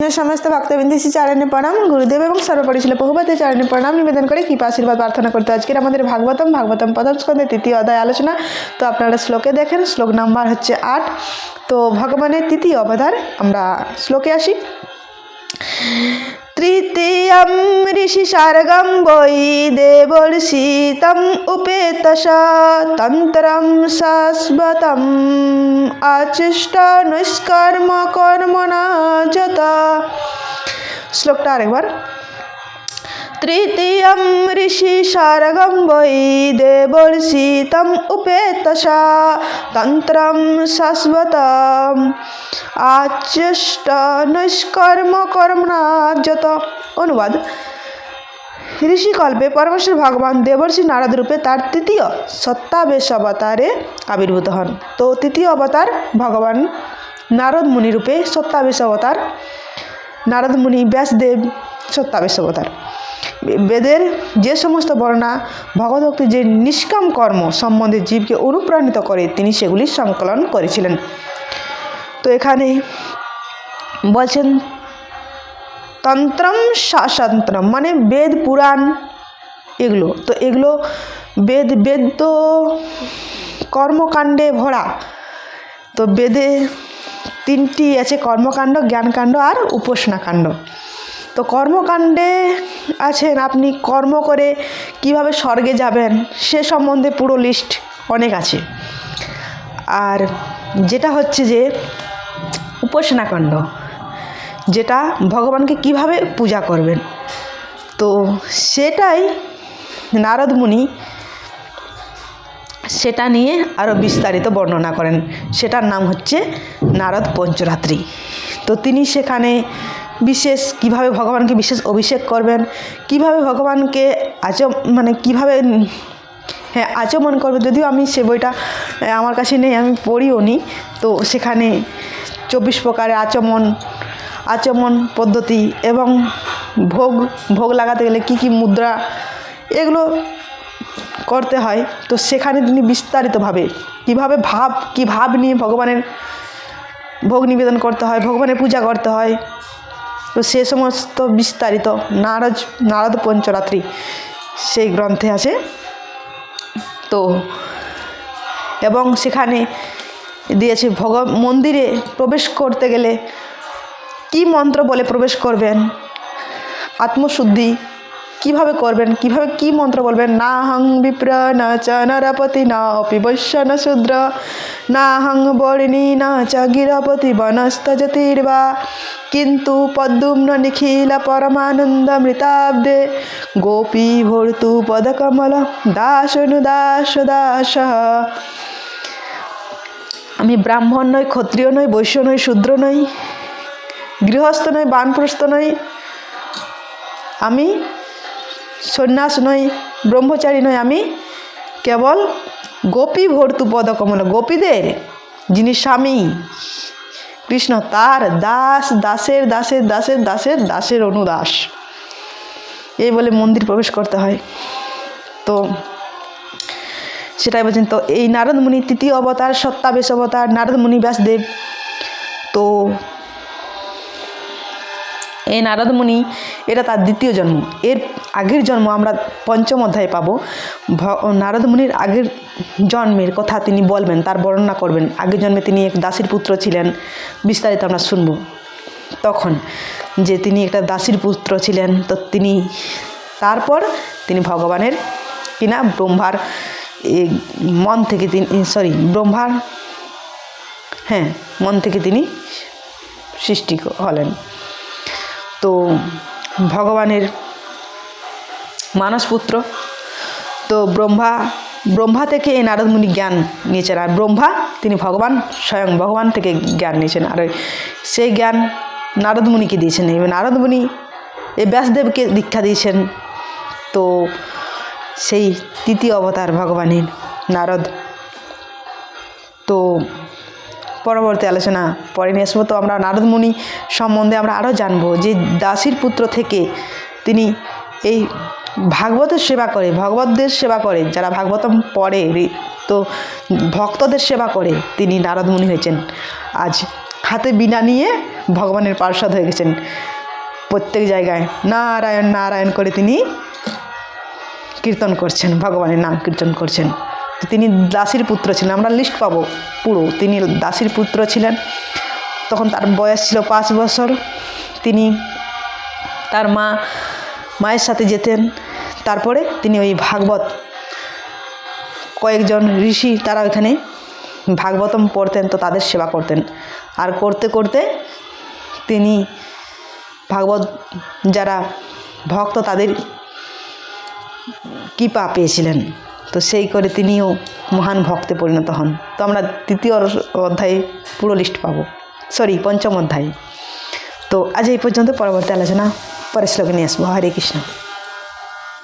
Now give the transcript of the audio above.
সমস্ত ভক্তবৃন্দ শ্রী চারণে প্রণাম, গুরুদেব এবং সর্বোপরি ছিল বহুবাদের চরণে প্রণাম, নিবেদন করে কৃপা, আশীর্বাদ, প্রার্থনা করতে আজকের আমাদের ভাগবতম ভাগবতম প্রথম তৃতীয় অধ্যায় আলোচনা। তো আপনারা শ্লোকে দেখেন, শ্লোক নাম্বার হচ্ছে আট। তো ভগবানের তৃতীয় অবধার আমরা শ্লোকে আসি। ঋষি সার্গম বৈ দেবর্ষিতম উপেত তন্ত্র শাশ্বত আচিষ্ট নিষ্কর্ম কর্মণা যত শ্লোকটা আরেকবার। তৃতীয়ম ঋষি সার্গম বৈ দেবর্ষিতম উপেতসা তন্ত্রম শাশ্বতম আচষ্ট নৈষ্কর্ম কর্মণাযত অনুবাদ ঋষিকল্পে পরমেশ্বর ভগবান দেবর্ষি নারদ রূপে তার তৃতীয় সত্তাবেশ অবতারে আবির্ভূত হন তো তৃতীয় অবতার ভগবান নারদ মুনি রূপে সত্তাবেশ অবতার নারদ মুনি ব্যাসদেব সত্তাবেশ অবতার বেদের যে সমস্ত বর্ণনা ভগবদ্ভক্তির যে নিষ্কাম কর্ম সম্বন্ধে জীবকে অনুপ্রাণিত করে, তিনি সেগুলি সংকলন করেছিলেন। তো এখানে বলছেন, তন্ত্রম শাসন্ত্রম মানে বেদ, পুরাণ এগুলো। তো এগুলো বেদ বেদ তো কর্মকাণ্ডে ভরা। তো বেদে তিনটি আছে, কর্মকাণ্ড, জ্ঞানকাণ্ড আর উপাসনাকাণ্ড। তো কর্মকাণ্ডে আছেন, আপনি কর্ম করে কীভাবে স্বর্গে যাবেন সে সম্বন্ধে পুরো লিস্ট অনেক আছে। আর যেটা হচ্ছে যে উপাসনাকাণ্ড যেটা ভগবানকে কীভাবে পূজা করবেন, তো সেটাই নারদ মুনি সেটা নিয়ে আরও বিস্তারিত বর্ণনা করেন। সেটার নাম হচ্ছে নারদ পঞ্চরাত্রি। তো তিনি সেখানে বিশেষ কীভাবে ভগবানকে বিশেষ অভিষেক করবেন? কীভাবে ভগবানকে আচ মানে কীভাবে হ্যাঁ আচমন করবে যদিও আমি সে বইটা আমার কাছে নেই, আমি পড়িও নি তো সেখানে চব্বিশ প্রকারের আচমন আচমন পদ্ধতি এবং ভোগ ভোগ লাগাতে গেলে কী কী মুদ্রা, এগুলো করতে হয়। তো সেখানে তিনি বিস্তারিতভাবে কীভাবে ভাব, কী ভাব নিয়ে ভগবানের ভোগ নিবেদন করতে হয়, ভগবানের পূজা করতে হয় তো সে সমস্ত বিস্তারিত নারদ নারদ পঞ্চরাত্রি সেই গ্রন্থে আছে। তো এবং সেখানে দিয়েছে ভগ মন্দিরে প্রবেশ করতে গেলে কি মন্ত্র বলে প্রবেশ করবেন? আত্মশুদ্ধি কীভাবে করবেন, কীভাবে কি মন্ত্র বলবেন? না হং বিপ্র না চ নরপতি না অপি বৈশ্য ন শূদ্র। না হং বর্ণী না চ গিরপতি বনস্তজতির্বা কিন্তু পদ্মুম্ন নিখিল পরমানন্দ মৃতাব্দে গোপী ভর্তু পদকমল দাসনু দাস দাস আমি ব্রাহ্মণ নই, ক্ষত্রিয় নই, বৈশ্য নই, শূদ্র নই, গৃহস্থ নই, বানপ্রস্থ নই। আমি সন্ন্যাস নই, ব্রহ্মচারী নই আমি, কেবল গোপী ভর্তু পদকমল। গোপীদের যিনি স্বামী, কৃষ্ণ তার দাস, দাসের দাসের দাসের দাসের দাসের অনুদাস। এই বলে মন্দির প্রবেশ করতে হয়। তো সেটাই বলছেন, তো এই নারদ মুনি তৃতীয় অবতার সত্তাবেশ অবতার নারদমুনি ব্যাসদেব। তো এই নারদ মুনি এটা তার দ্বিতীয় জন্ম। এর আগের জন্ম আমরা পঞ্চম অধ্যায়ে পাবো। ভ- নারদ মুনির আগের জন্মের কথা তিনি বলবেন, তার বর্ণনা করবেন। আগের জন্মে তিনি এক দাসীর পুত্র ছিলেন, বিস্তারিত আমরা শুনব। তখন যে তিনি একটা দাসীর পুত্র ছিলেন, তো তিনি, তারপর তিনি ভগবানের কিনা ব্রহ্মার মন থেকে তিনি সরি ব্রহ্মার হ্যাঁ মন থেকে তিনি সৃষ্টি হলেন। তো ভগবানের মানসপুত্র। তো ব্রহ্মা ব্রহ্মা থেকে এই নারদ মুনি জ্ঞান নিয়েছেন আর ব্রহ্মা তিনি ভগবান, স্বয়ং ভগবান থেকে জ্ঞান নিয়েছেন। আর সেই জ্ঞান নারদ মুনিকে দিয়েছেন। এবার নারদ মুনি এই ব্যাসদেবকে দীক্ষা দিয়েছেন। তো সেই তৃতীয় অবতার ভগবানের নারদ। তো পরবর্তী আলোচনা পরে নিয়ে আসব। তো আমরা নারদ মুনি সম্বন্ধে আমরা আরও জানব যে দাসীর পুত্র থেকে তিনি এই ভাগবতের সেবা করে, ভগবতদের সেবা করে, যারা ভাগবতম পড়ে, তো ভক্তদের সেবা করে তিনি নারদ মুনি হয়েছেন। আজ হাতে বিনা নিয়ে ভগবানের পার্ষদ হয়ে গেছেন। প্রত্যেক জায়গায় নারায়ণ নারায়ণ করে তিনি কীর্তন করছেন, ভগবানের নাম কীর্তন করছেন। তিনি দাসীর পুত্র ছিলেন, আমরা লিস্ট পাবো পুরো। তিনি দাসীর পুত্র ছিলেন। তখন তার বয়স ছিল পাঁচ বছর। তিনি তার মা মায়ের সাথে যেতেন। তারপরে তিনি ওই ভাগবত, কয়েকজন ঋষি তারা ওইখানে ভাগবতম পড়তেন, তো তাদের সেবা করতেন। আর করতে করতে তিনি ভাগবত যারা ভক্ত তাদের কৃপা পেয়েছিলেন। তো সেই করে তিনিও মহান ভক্তে পরিণত হন। তো আমরা তৃতীয় অধ্যায়ে পুরো লিস্ট পাবো। সরি পঞ্চম অধ্যায়ে। তো আজ এই পর্যন্ত, পরবর্তী আলোচনা পরে শ্লোকে নিয়ে আসব। হরে কৃষ্ণ।